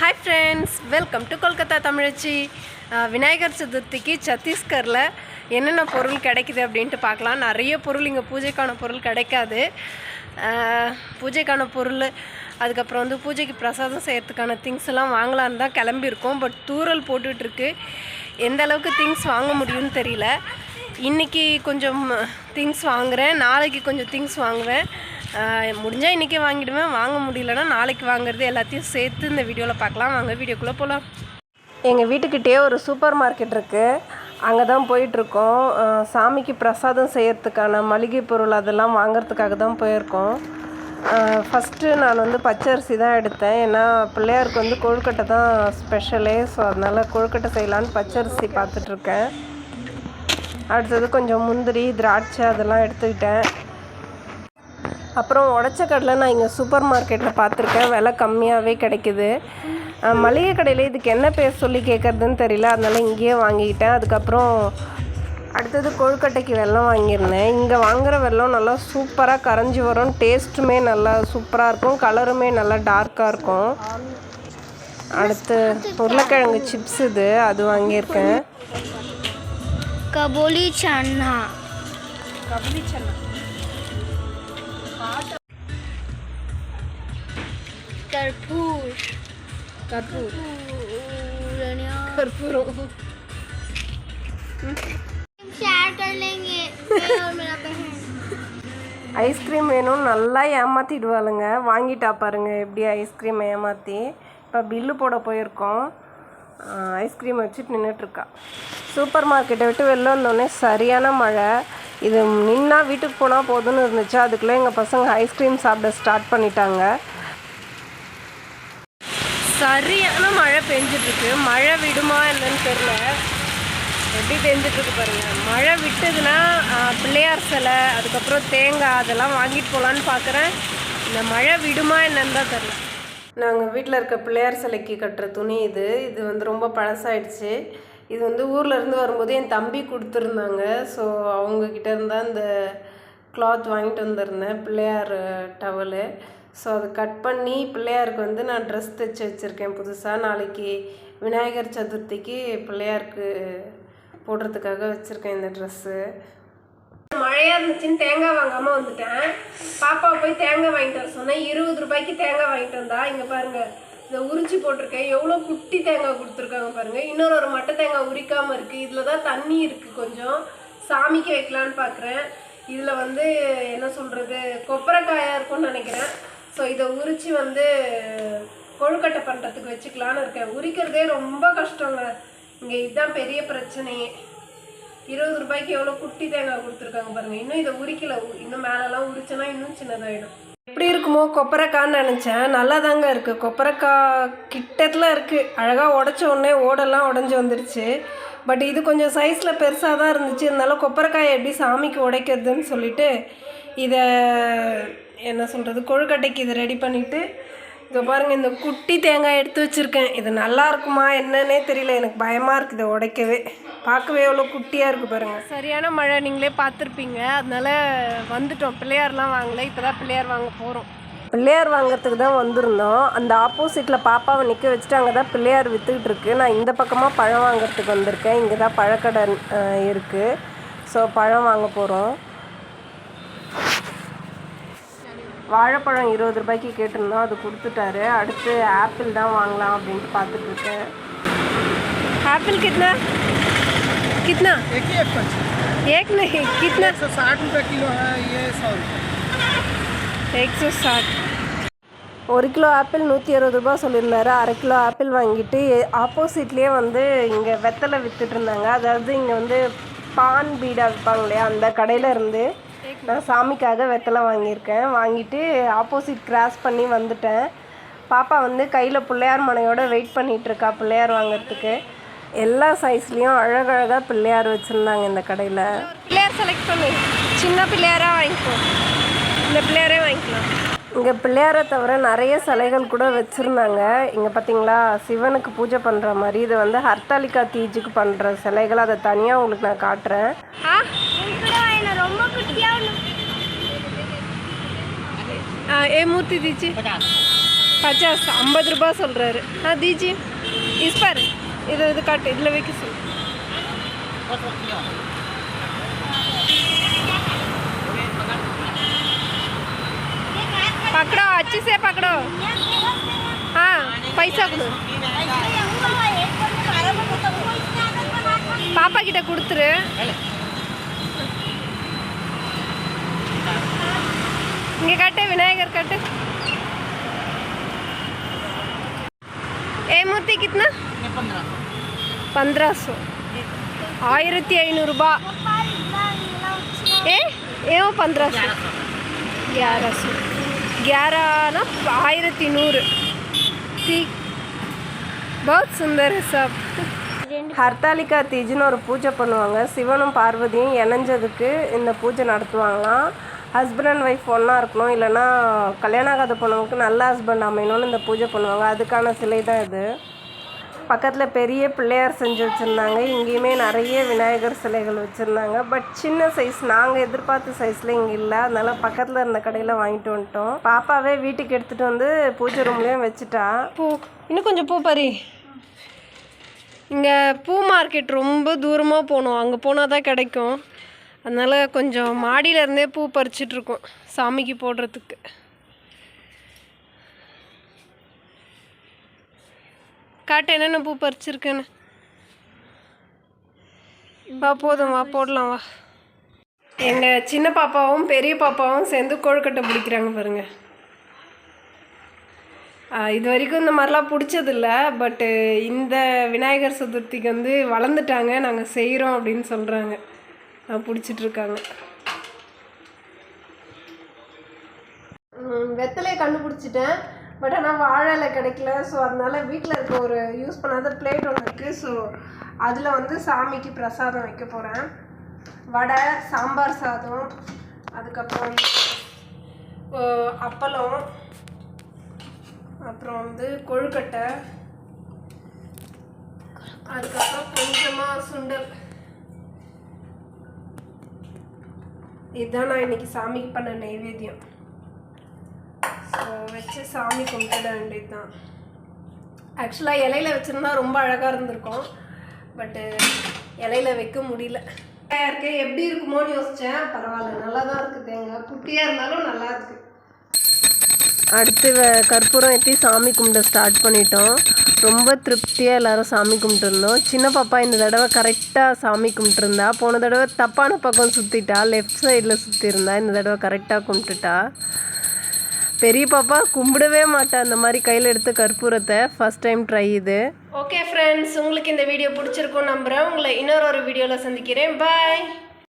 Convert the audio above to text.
Hi friends welcome to Kolkata தமிழச்சி விநாயகர் சதுர்த்திக்கு சத்தீஸ்கரில் என்னென்ன பொருள் கிடைக்குது அப்படின்ட்டு பார்க்கலாம். நிறைய பொருள் இங்கே பூஜைக்கான பொருள் கிடைக்காது. Uh, பூஜைக்கான பொருள் அதுக்கப்புறம் வந்து பூஜைக்கு பிரசாதம் செய்கிறதுக்கான திங்ஸ் எல்லாம் வாங்கலான்னு தான் கிளம்பியிருக்கோம். பட் தூரல் போட்டுட்ருக்கு. எந்த அளவுக்கு திங்ஸ் வாங்க முடியும்னு தெரியல. இன்றைக்கி கொஞ்சம் uh, திங்ஸ் வாங்குகிறேன் நாளைக்கு கொஞ்சம் திங்ஸ் வாங்குவேன். முடிஞ்சால் இன்றைக்கே வாங்கிடுவேன். வாங்க முடியலன்னா நாளைக்கு வாங்குறது எல்லாத்தையும் சேர்த்து இந்த வீடியோவில் பார்க்கலாம். வாங்க வீடியோக்குள்ளே போகலாம் எங்கள் வீட்டுக்கிட்டே ஒரு சூப்பர் மார்க்கெட் இருக்குது அங்கே தான் போயிட்டுருக்கோம் சாமிக்கு பிரசாதம் செய்யறதுக்கான மளிகை பொருள் அதெல்லாம் வாங்குறதுக்காக தான் போயிருக்கோம். ஃபஸ்ட்டு நான் வந்து பச்சரிசி தான் எடுத்தேன். ஏன்னா பிள்ளையாருக்கு வந்து கொழுக்கட்டை தான் ஸ்பெஷலே ஸோ அதனால் கொழுக்கட்டை செய்யலான்னு பச்சரிசி பார்த்துட்ருக்கேன். அடுத்தது கொஞ்சம் முந்திரி திராட்சை அதெல்லாம் எடுத்துக்கிட்டேன். அப்புறம் உடச்ச கடலை நான் இங்கே சூப்பர் மார்க்கெட்டில் பார்த்துருக்கேன். விலை கம்மியாகவே கிடைக்கிது. மளிகை கடையில் இதுக்கு என்ன பேர் சொல்லி கேட்குறதுன்னு தெரியல. அதனால் இங்கேயே வாங்கிக்கிட்டேன். அதுக்கப்புறம் அடுத்தது கொழுக்கட்டைக்கு வெள்ளம் வாங்கியிருந்தேன். இங்கே வாங்குகிற வெள்ளம் நல்லா சூப்பராக கரைஞ்சி வரும். டேஸ்ட்டுமே நல்லா சூப்பராக இருக்கும். கலருமே நல்லா டார்க்காக இருக்கும். அடுத்து உருளைக்கிழங்கு சிப்ஸ் இது அது வாங்கியிருக்கேன். கபோலி சன்னா. கபோலி சன்னா. கற்பூர் पूरनिया கற்பூரம் शेयर कर लेंगे मैं और मेरा बहन ஐஸ்கிரீம் வேணும்னு நல்லா ஏமாற்றிடுவாளுங்க வாங்கிட்டா பாருங்க எப்படி ஐஸ்கிரீம் ஏமாற்றி இப்போ பில்லு போட போயிருக்கோம் ஐஸ்கிரீம் வச்சுட்டு நின்றுட்டுருக்கா சூப்பர் மார்க்கெட்டை விட்டு வெளில வந்தோடனே சரியான மழை இது நின்னா வீட்டுக்கு போனால் போதும்னு இருந்துச்சு. அதுக்குள்ளே எங்கள் பசங்க ஐஸ்கிரீம் சாப்பிட ஸ்டார்ட் பண்ணிட்டாங்க. சரியான மழை பெஞ்சிட்ருக்கு. மழை விடுமா என்னன்னு தெரில எப்படி பெஞ்சிட்ருக்கு பாருங்கள் மழை விட்டதுன்னா பிள்ளையார் சிலை அதுக்கப்புறம் தேங்காய் அதெல்லாம் வாங்கிட்டு போகலான்னு பார்க்குறேன். இந்த மழை விடுமா என்னன்னு தான் தெரில நாங்கள் வீட்டில் இருக்க பிள்ளையார் சிலைக்கு கட்டுற துணி இது. இது வந்து ரொம்ப பழசாயிடுச்சு. இது வந்து ஊரில் இருந்து வரும்போது என் தம்பி கொடுத்துருந்தாங்க. ஸோ அவங்கக்கிட்ட இருந்தால் இந்த கிளாத் வாங்கிட்டு வந்திருந்தேன். பிள்ளையார் டவலு ஸோ அதை கட் பண்ணி பிள்ளையாருக்கு வந்து நான் ட்ரெஸ் தைச்சி வச்சுருக்கேன் புதுசாக நாளைக்கு விநாயகர் சதுர்த்திக்கு பிள்ளையாருக்கு போடுறதுக்காக வச்சுருக்கேன் இந்த ட்ரெஸ்ஸு மழையாக இருந்துச்சுன்னு தேங்காய் வாங்காமல் வந்துட்டேன். பாப்பா போய் தேங்காய் வாங்கிட்டு வர சொன்னேன். இருபது ரூபாய்க்கு தேங்காய் வாங்கிட்டு வந்தா. இங்கே பாருங்கள் இதை உறிஞ்சி போட்டிருக்கேன். எவ்வளோ குட்டி தேங்காய் கொடுத்துருக்காங்க பாருங்கள் இன்னொரு ஒரு மட்டை தேங்காய் உரிக்காமல் இருக்குது இதில் தான் தண்ணி இருக்குது கொஞ்சம். சாமிக்கு வைக்கலான்னு பார்க்குறேன் இதில் வந்து என்ன சொல்கிறது கொப்பரைக்காயாக இருக்கும்னு நினைக்கிறேன். ஸோ இதை உரிச்சு வந்து கொழுக்கட்டை பண்ணுறதுக்கு வச்சுக்கலான்னு இருக்கேன். உரிக்கிறதே ரொம்ப கஷ்டங்க. இங்கே இதுதான் பெரிய பிரச்சனையே. இருபது ரூபாய்க்கு எவ்வளோ குட்டி தேங்காய் கொடுத்துருக்காங்க பாருங்கள் இன்னும் இதை உரிக்கல. உ- இன்னும் மேலெலாம் உரிச்சோன்னா இன்னும் சின்னதாகிடும் எப்படி இருக்குமோ கொப்பரைக்கான்னு நினச்சேன். நல்லா தாங்க இருக்குது கொப்பரைக்காய் கிட்டத்தில் இருக்குது அழகாக உடச்ச உடனே ஓடெல்லாம் உடஞ்சி வந்துருச்சு. பட் இது கொஞ்சம் சைஸில் பெருசாக தான் இருந்துச்சு. இருந்தாலும் கொப்பரைக்காயை எப்படி சாமிக்கு உடைக்கிறதுன்னு சொல்லிட்டு இதை என்ன சொல்கிறது கொழுக்கட்டைக்கு இதை ரெடி பண்ணிவிட்டு இங்கே பாருங்கள் இந்த குட்டி தேங்காய் எடுத்து வச்சுருக்கேன். இது நல்லா இருக்குமா என்னன்னே தெரியல. எனக்கு பயமாக இருக்குது இதை உடைக்கவே. பார்க்கவே எவ்வளோ குட்டியாக இருக்குது பாருங்கள் சரியான மழை நீங்களே பார்த்துருப்பீங்க. அதனால வந்துட்டோம். பிள்ளையார்லாம் வாங்கல இப்போ தான் பிள்ளையார் வாங்க போகிறோம் பிள்ளையார் வாங்குறதுக்கு தான் வந்திருந்தோம். அந்த ஆப்போசிட்டில் பாப்பாவை நிற்க வச்சுட்டு அங்கே தான் பிள்ளையார் விற்றுக்கிட்டு இருக்கு. நான் இந்த பக்கமாக பழம் வாங்குறதுக்கு வந்திருக்கேன். இங்கே தான் பழக்கடை இருக்குது ஸோ பழம் வாங்க போகிறோம் வாழைப்பழம் இருபது ரூபாய்க்கு கேட்டிருந்தோம் அது கொடுத்துட்டாரு அடுத்து ஆப்பிள் தான் வாங்கலாம் அப்படின்ட்டு பார்த்துட்டு இருக்கேன் ஆப்பிள் கிட்னா कितना एक ही एक पच एक नहीं कितना एक सौ साठ रुपये किलो है ये सौ रुपये एक सौ साठ ஒரு கிலோ ஆப்பிள் நூற்றி அறுபது ரூபா சொல்லியிருந்தாரு அரை கிலோ ஆப்பிள் வாங்கிட்டு ஆப்போசிட்லேயே வந்து இங்கே வெத்தலை வித்துட்டு இருந்தாங்க அதாவது இங்கே வந்து பான் பீடா விற்பாங்க இல்லையா அந்த கடையில் இருந்து நான் சாமிக்காக வெத்தலை வாங்கியிருக்கேன். வாங்கிட்டு ஆப்போசிட் கிராஸ் பண்ணி வந்துட்டேன். பாப்பா வந்து கையில் பிள்ளையார் மனையோட வெயிட் பண்ணிட்டு இருக்கா பிள்ளையார் வாங்குறதுக்கு. எல்லா சைஸ்லேயும் அழகழகாக பிள்ளையார் வச்சுருந்தாங்க இந்த கடையில். பிள்ளையார் செலக்ட் பண்ணு. சின்ன பிள்ளையாராக வாங்கிக்கோ. இந்த பிள்ளையாரே வாங்கிக்கலாம். இங்கே பிள்ளையாரை தவிர நிறைய சிலைகள் கூட வச்சுருந்தாங்க. இங்கே பார்த்தீங்களா சிவனுக்கு பூஜை பண்ணுற மாதிரி. இது வந்து ஹர்த்தாலிகா தீஜுக்கு பண்ணுற சிலைகள். அதை தனியாக உங்களுக்கு நான் காட்டுறேன். ये मूर्ति दीजिए पचास ஐம்பது ரூபாய் சொல்கிறாரு ஆ தீஜி இஸ்பாரு இது இது காட்டு இதில் வைக்க சொல்லு. पकड़ो अच्छे से पकड़ो हाँ पैसा கொடு. பாப்பா கிட்ட கொடுத்துரு. இங்க கட்டு விநாயகர் கட்டு ஏ மூர்த்தி கிட்னா पंद्रह सौ ஆயிரத்தி ஐநூறுரூபா ஏ ஏன் पंद्रह सौ ग्यारह सौ ग्यारह ना ஆயிரத்தி நூறு ठीक बहुत सुंदर है सब ஹர்த்தாலிகா தீஜ்னு ஒரு பூஜை பண்ணுவாங்க சிவனும் பார்வதியும் இணைஞ்சதுக்கு இந்த பூஜை நடத்துவாங்களாம் ஹஸ்பண்ட் அண்ட் ஒய்ஃப் ஒன்றா இருக்கணும் இல்லைன்னா கல்யாணம் ஆகாத பொண்ணுங்களுக்கு நல்ல ஹஸ்பண்ட் அமையணும்னு இந்த பூஜை பண்ணுவாங்க. அதுக்கான சிலை தான் இது. பக்கத்தில் பெரிய பிள்ளையார் செஞ்சு வச்சுருந்தாங்க. இங்கேயுமே நிறைய விநாயகர் சிலைகள் வச்சுருந்தாங்க. பட் சின்ன சைஸ் நாங்கள் எதிர்பார்த்த சைஸில் இங்கே இல்லை. அதனால் பக்கத்தில் இருந்த கடையில் வாங்கிட்டு வந்துட்டோம். பாப்பாவே வீட்டுக்கு எடுத்துகிட்டு வந்து பூஜை ரூம்லேயும் வச்சுட்டா. பூ இன்னும் கொஞ்சம் பூ பறி. இங்கே பூ மார்க்கெட் ரொம்ப தூரமாக போகணும். அங்கே போனால் தான் கிடைக்கும். அதனால் கொஞ்சம் மாடியிலருந்தே பூ பறிச்சிட்ருக்கோம் சாமிக்கு போடுறதுக்கு. காட்டு என்னென்ன பூ பறிச்சிருக்கேன்னு? வா போதும் வா போடலாம் வா. எங்கள் சின்ன பாப்பாவும் பெரிய பாப்பாவும் சேர்ந்து கொழுக்கட்டை பிடிக்கிறாங்க பாருங்க. இது வரைக்கும் இந்த மாதிரிலாம் பிடிச்சதில்ல பட்டு இந்த விநாயகர் சதுர்த்திக்கு வந்து வளர்ந்துட்டாங்க நாங்கள் செய்கிறோம் அப்படின்னு சொல்கிறாங்க பிடிச்சிட்ருக்காங்க. வெத்தலையை கண்டுபிடிச்சிட்டேன். பட் ஆனால் வாழை இலை கிடைக்கல. ஸோ அதனால் வீட்டில் இருக்க ஒரு யூஸ் பண்ணாத பிளேட் ஒன்று இருக்குது ஸோ அதில் வந்து சாமிக்கு பிரசாதம் வைக்க போகிறேன் வடை சாம்பார் சாதம் அதுக்கப்புறம் அப்பளம் அப்புறம் வந்து கொழுக்கட்டை அதுக்கப்புறம் கொஞ்சமாக சுண்டல். இதுதான் நான் இன்னைக்கு சாமிக்கு பண்ண நைவேத்தியம். ஸோ வச்சு சாமி கும்பிட வேண்டியது தான் ஆக்சுவலாக இலையில வச்சுருந்தா ரொம்ப அழகாக இருந்திருக்கும். பட்டு இலையில வைக்க முடியல. இருக்கு எப்படி இருக்குமோன்னு யோசித்தேன் பரவாயில்ல. நல்லா தான் இருக்குது தேங்காய் குட்டியாக இருந்தாலும் நல்லா இருக்குது அடுத்து கற்பூரம் ஏற்றி சாமி கும்பிட ஸ்டார்ட் பண்ணிட்டோம். ரொம்ப திருப்தியாக எல்லாரும் சாமி கும்பிட்டுருந்தோம். சின்ன பாப்பா இந்த தடவை கரெக்டாக சாமி கும்பிட்டுருந்தா. போன தடவை தப்பான பக்கம் சுற்றிட்டா லெஃப்ட் சைடில் சுற்றிருந்தா இந்த தடவை கரெக்டாக கும்பிட்டுட்டா. பெரிய பாப்பா கும்பிடவே மாட்டா. அந்த மாதிரி கையில் எடுத்து கற்பூரத்தை ஃபஸ்ட் டைம் ட்ரை இது. ஓகே ஃப்ரெண்ட்ஸ் உங்களுக்கு இந்த வீடியோ பிடிச்சிருக்கும் நம்புகிறேன் உங்களை இன்னொரு ஒரு வீடியோவில் சந்திக்கிறேன். பாய்